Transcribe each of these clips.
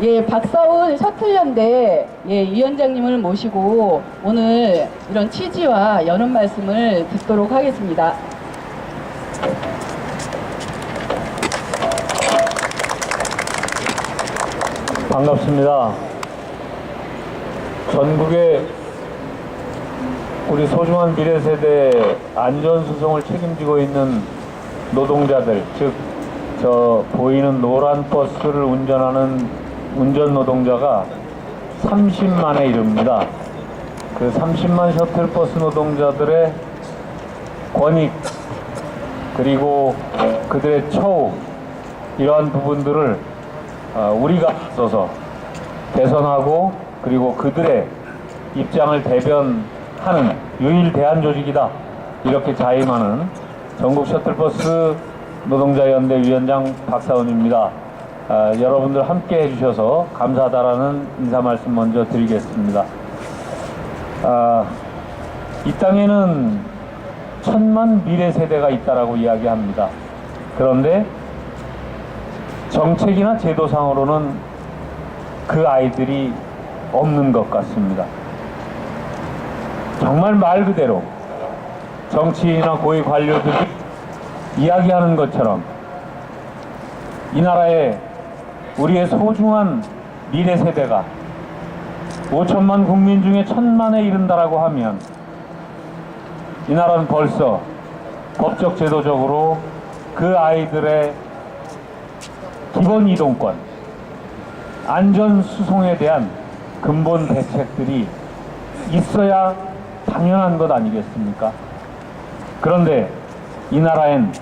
예, 박사훈 셔틀연대 예, 위원장님을 모시고 오늘 이런 취지와 여는 말씀을 듣도록 하겠습니다. 반갑습니다. 전국의 우리 소중한 미래 세대 안전 수송을 책임지고 있는 노동자들, 즉, 저 보이는 노란 버스를 운전하는 운전 노동자가 30만에 이릅니다. 그 30만 셔틀버스 노동자들의 권익, 그리고 그들의 처우, 이러한 부분들을 어, 우리가 써서 개선하고 그리고 그들의 입장을 대변하는 유일 대한 조직이다 이렇게 자임하는 전국 셔틀버스 노동자연대 위원장 박사원입니다. 아, 여러분들 함께 해주셔서 감사하다라는 인사 말씀 먼저 드리겠습니다. 아, 이 땅에는 천만 미래 세대가 있다라고 이야기합니다. 그런데 정책이나 제도상으로는 그 아이들이 없는 것 같습니다. 정말 말 그대로 정치인이나 고위 관료들이 이야기하는 것처럼 이 나라에 우리의 소중한 미래 세대가 5천만 국민 중에 천만에 이른다라고 하면 이 나라는 벌써 법적 제도적으로 그 아이들의 기본 이동권, 안전 수송에 대한 근본 대책들이 있어야 당연한 것 아니겠습니까? 그런데 이 나라엔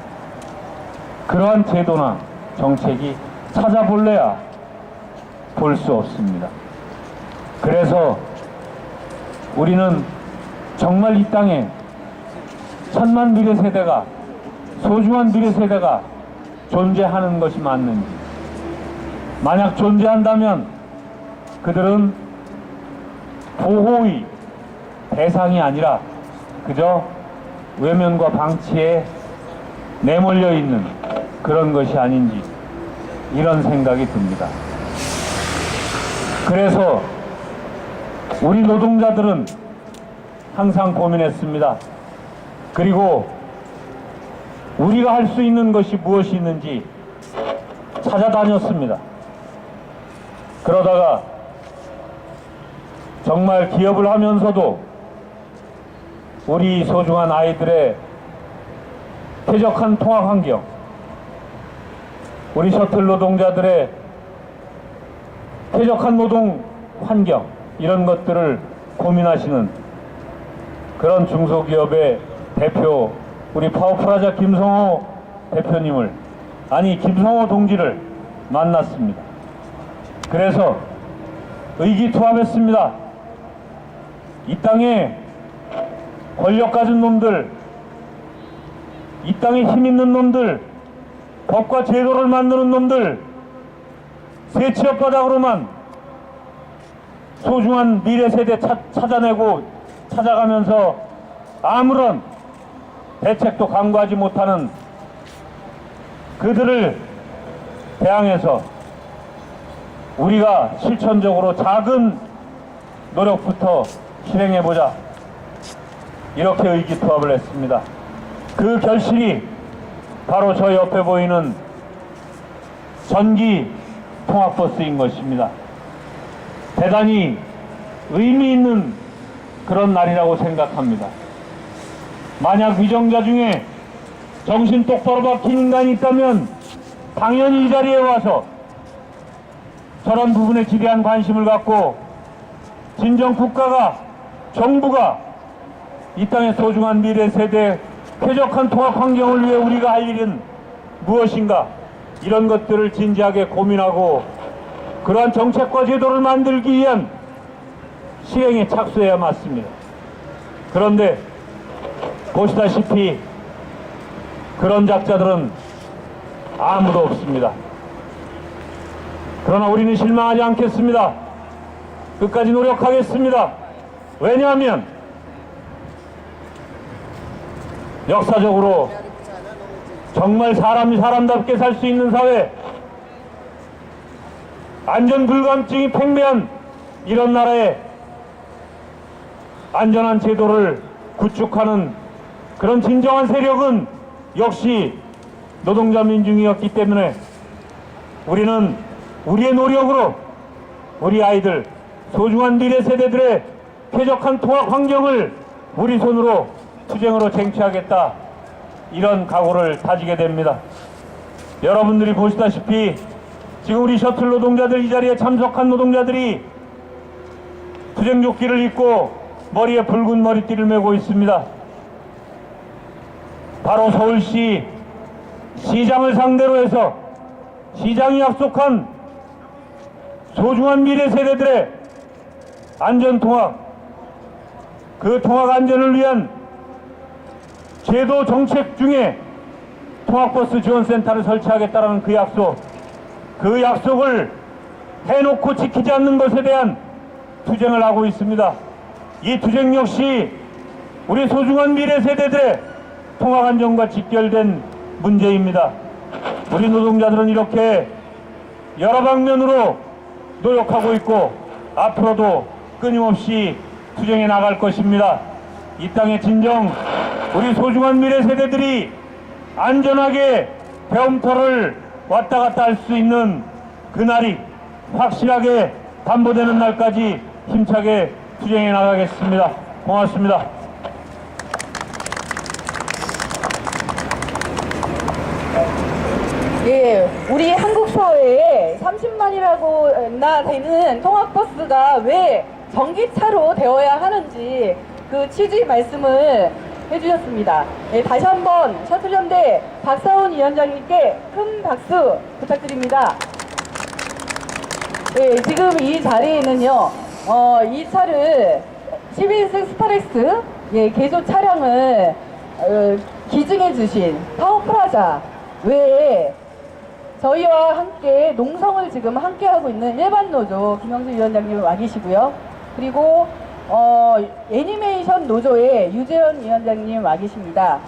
그러한 제도나 정책이 찾아볼래야 볼 수 없습니다. 그래서 우리는 정말 이 땅에 천만 미래 세대가 소중한 미래 세대가 존재하는 것이 맞는지 만약 존재한다면 그들은 보호의 대상이 아니라 그저 외면과 방치에 내몰려 있는 그런 것이 아닌지 이런 생각이 듭니다. 그래서 우리 노동자들은 항상 고민했습니다. 그리고 우리가 할 수 있는 것이 무엇이 있는지 찾아다녔습니다. 그러다가 정말 기업을 하면서도 우리 소중한 아이들의 쾌적한 통학 환경, 우리 셔틀 노동자들의 쾌적한 노동 환경, 이런 것들을 고민하시는 그런 중소기업의 대표, 우리 파워프라자 김성호 대표님을, 아니, 김성호 동지를 만났습니다. 그래서 의기투합했습니다. 이 땅에 권력 가진 놈들, 이 땅에 힘 있는 놈들, 법과 제도를 만드는 놈들, 새 취업바닥으로만 소중한 미래 세대 차- 찾아내고 찾아가면서 아무런 대책도 강구하지 못하는 그들을 대항해서 우리가 실천적으로 작은 노력부터 실행해보자. 이렇게 의기투합을 했습니다. 그 결실이 바로 저 옆에 보이는 전기 통학버스인 것입니다. 대단히 의미 있는 그런 날이라고 생각합니다. 만약 위정자 중에 정신 똑바로 박힌 인간이 있다면 당연히 이 자리에 와서 저런 부분에 지대한 관심을 갖고 진정 국가가 정부가 이 땅의 소중한 미래 세대 쾌적한 통합 환경을 위해 우리가 할 일은 무엇인가 이런 것들을 진지하게 고민하고 그러한 정책과 제도를 만들기 위한 실행에 착수해야 맞습니다. 그런데 보시다시피 그런 작자들은 아무도 없습니다. 그러나 우리는 실망하지 않겠습니다. 끝까지 노력하겠습니다. 왜냐하면 역사적으로 정말 사람이 사람답게 살 수 있는 사회 안전 불감증이 팽배한 이런 나라에 안전한 제도를 구축하는 그런 진정한 세력은 역시 노동자 민중이었기 때문에 우리는 우리의 노력으로 우리 아이들 소중한 미래 세대들의 쾌적한 통학 환경을 우리 손으로 투쟁으로 쟁취하겠다 이런 각오를 다지게 됩니다. 여러분들이 보시다시피 지금 우리 셔틀 노동자들 이 자리에 참석한 노동자들이 투쟁 조끼를 입고 머리에 붉은 머리띠를 메고 있습니다. 바로 서울시 시장을 상대로 해서 시장이 약속한 소중한 미래 세대들의 안전 통학, 그 통학 안전을 위한 제도 정책 중에 통학버스 지원센터를 설치하겠다는 그 약속, 그 약속을 해놓고 지키지 않는 것에 대한 투쟁을 하고 있습니다. 이 투쟁 역시 우리 소중한 미래 세대들의 통학 안전과 직결된 문제입니다. 우리 노동자들은 이렇게 여러 방면으로 노력하고 있고 앞으로도 끊임없이 투쟁해 나갈 것입니다. 이 땅의 진정 우리 소중한 미래 세대들이 안전하게 배움터를 왔다 갔다 할 수 있는 그날이 확실하게 담보되는 날까지 힘차게 투쟁해 나가겠습니다. 고맙습니다. 예, 우리 한국 사회에 30만이라고나 되는 통학버스가 왜 전기차로 되어야 하는지 그 취지 말씀을 해주셨습니다. 예, 다시 한번 셔틀연대 박사훈 위원장님께 큰 박수 부탁드립니다. 예, 지금 이 자리에는요, 어, 이 차를 11세 스타렉스 예, 개조 차량을 어, 기증해 주신 파워프라자 외에 저희와 함께 농성을 지금 함께 하고 있는 일반 노조 김영수 위원장님 와 계시고요. 그리고 어, 애니메이션 노조의 유재현 위원장님 와 계십니다.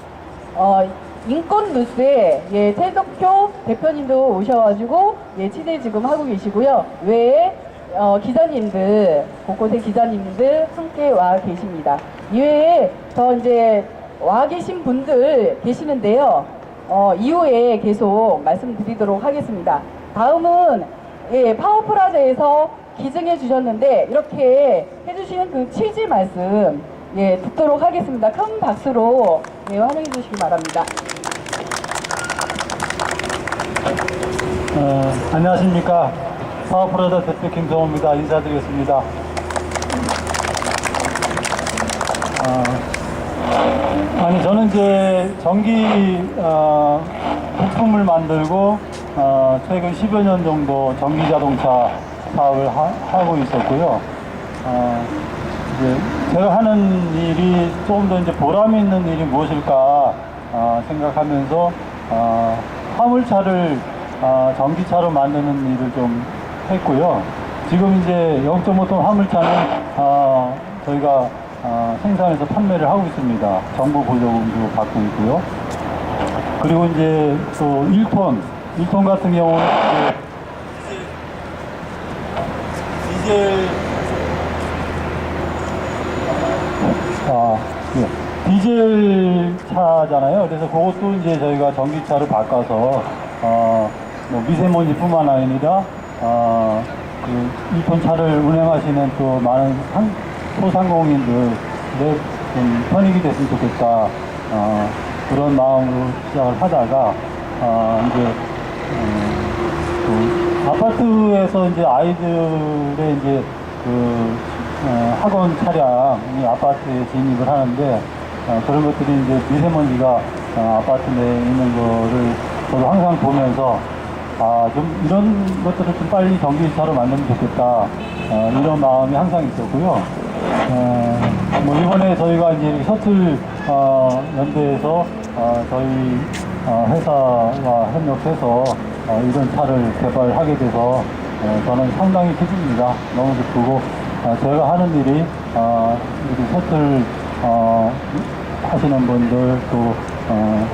어, 인권 뉴스에 예, 최덕효 대표님도 오셔가지고 예, 취재 지금 하고 계시고요. 외에 어, 기자님들 곳곳에 기자님들 함께 와 계십니다. 이외에 더 이제 와 계신 분들 계시는데요. 어, 이후에 계속 말씀드리도록 하겠습니다. 다음은 예, 파워프라자에서 기증해 주셨는데 이렇게 해주시는 그 취지 말씀 예, 듣도록 하겠습니다. 큰 박수로 예, 환영해 주시기 바랍니다. 어, 안녕하십니까. 파워프로더 대표 김성호입니다. 인사드리겠습니다. 어, 아니, 저는 이제 전기, 어, 부품을 만들고, 어, 최근 10여 년 정도 전기 자동차 사업을 하, 고 있었고요. 어, 이제 제가 하는 일이 조금 더 이제 보람 있는 일이 무엇일까 어, 생각하면서 어, 화물차를 어, 전기차로 만드는 일을 좀 했고요. 지금 이제 0.5톤 화물차는 어, 저희가 어, 생산해서 판매를 하고 있습니다. 정부 보조금도 받고 있고요. 그리고 이제 또 1톤, 1톤 같은 경우는 이제 디젤 아, 예. 디젤 차잖아요. 그래서 그것도 이제 저희가 전기차로 바꿔서, 어, 뭐 미세먼지 뿐만 아니라, 어, 그 2톤 차를 운행하시는 또 많은 상, 소상공인들의 좀 편익이 됐으면 좋겠다. 어, 그런 마음으로 시작을 하다가, 어, 이제, 음, 그 아파트에서 이제 아이들의 이제 그 어, 학원 차량이 아파트에 진입을 하는데 어, 그런 것들이 이제 미세먼지가 어, 아파트 내에 있는 거를 저도 항상 보면서 아 좀 이런 것들을 좀 빨리 전기차로 만들면 좋겠다 어, 이런 마음이 항상 있었고요. 어, 뭐 이번에 저희가 이제 어, 연대에서 어, 저희 어, 회사와 협력해서 어, 이런 차를 개발하게 돼서 어, 저는 상당히 기쁩니다. 너무 기쁘고 어, 제가 하는 일이 어, 우리 셔틀 어, 하시는 분들 또 어,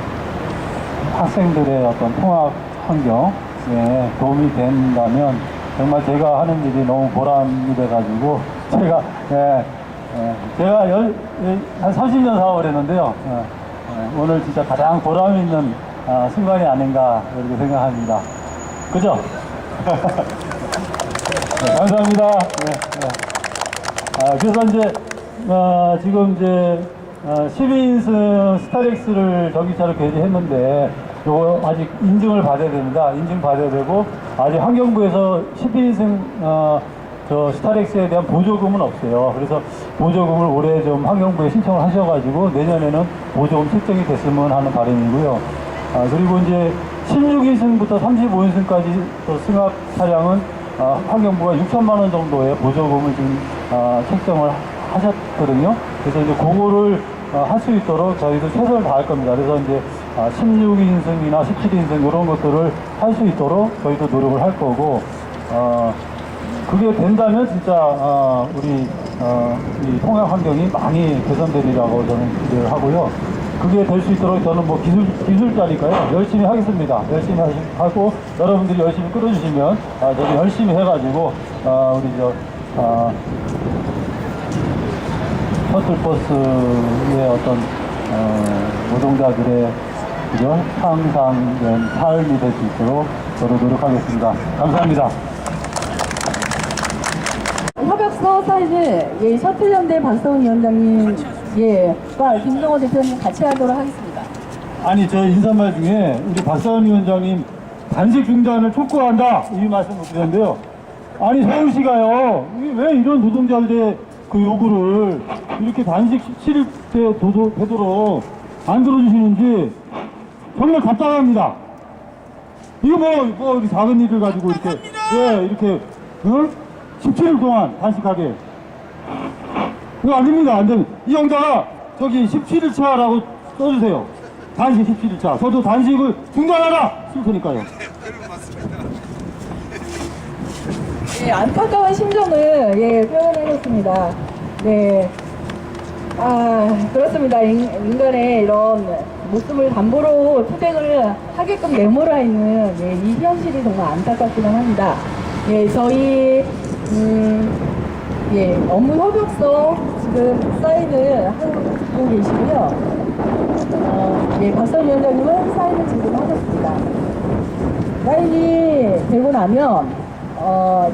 학생들의 어떤 통학 환경에 도움이 된다면 정말 제가 하는 일이 너무 보람이 돼가지고 제가 예, 예, 제가 열, 예, 한 30년 사업을 했는데요. 예, 예, 오늘 진짜 가장 보람 있는 아, 순간이 아닌가 이렇게 생각합니다. 그죠? 네, 감사합니다. 네, 네. 아, 그래서 이제, 어, 지금 이제, 어, 12인승 스타렉스를 전기차로 개조했는데, 요거 아직 인증을 받아야 됩니다. 인증 받아야 되고, 아직 환경부에서 12인승, 어, 저 스타렉스에 대한 보조금은 없어요. 그래서 보조금을 올해 좀 환경부에 신청을 하셔가지고, 내년에는 보조금 책정이 됐으면 하는 바람이고요. 아, 그리고 이제 16인승부터 35인승까지 승합 차량은 아, 환경부가 6천만 원 정도의 보조금을 지금 아, 책정을 하셨거든요. 그래서 이제 그거를 할수 있도록 저희도 최선을 다할 겁니다. 그래서 이제 아, 16인승이나 17인승 이런 것들을 할 수 있도록 저희도 노력을 할 거고, 어, 그게 된다면 진짜 어, 우리 어, 이 통행 환경이 많이 개선되리라고 저는 기대를 하고요. 그게 될 수 있도록 저는 뭐 기술 기술자니까요 열심히 하겠습니다. 열심히 하시, 하고 여러분들이 열심히 끌어주시면 아, 저도 열심히 해가지고 아, 우리 저 아, 셔틀버스의 어떤 어, 노동자들의 그죠? 향상된 삶이 될 수 있도록 저도 노력하겠습니다. 감사합니다. 협약서 사인을 예, 셔틀연대 박성훈 위원장님 예과 김동호 대표님 같이 하도록 하겠습니다. 아니 저 인사말 중에 우리 박사원 위원장님 단식 중단을 촉구한다 이 말씀을 드렸는데요. 아니 서울시가요 이게 왜 이런 노동자들 의 그 요구를 이렇게 단식 치를 때 도도, 되도록 안 들어주시는지 정말 답답합니다. 이거 뭐, 뭐 이렇게 작은 일을 가지고 이렇게 예 이렇게 어? 17일 동안 단식하게 그거 안 됩니다. 안 됩니다. 이 영자가 저기 17일 차라고 써주세요. 단식 17일 차. 저도 단식을 중단하라! 쓸 테니까요. 예, 안타까운 심정을 예, 표현하겠습니다. 네. 아, 그렇습니다. 인, 인간의 이런 목숨을 담보로 투쟁을 하게끔 내몰아 있는 예, 이 현실이 정말 안타깝기는 합니다. 예, 저희, 음, 예, 업무 협약서 지금 사인을 하고 계시고요. 어, 예, 박선 위원장님은 사인을 지금 하셨습니다. 사인이 되고 나면, 어,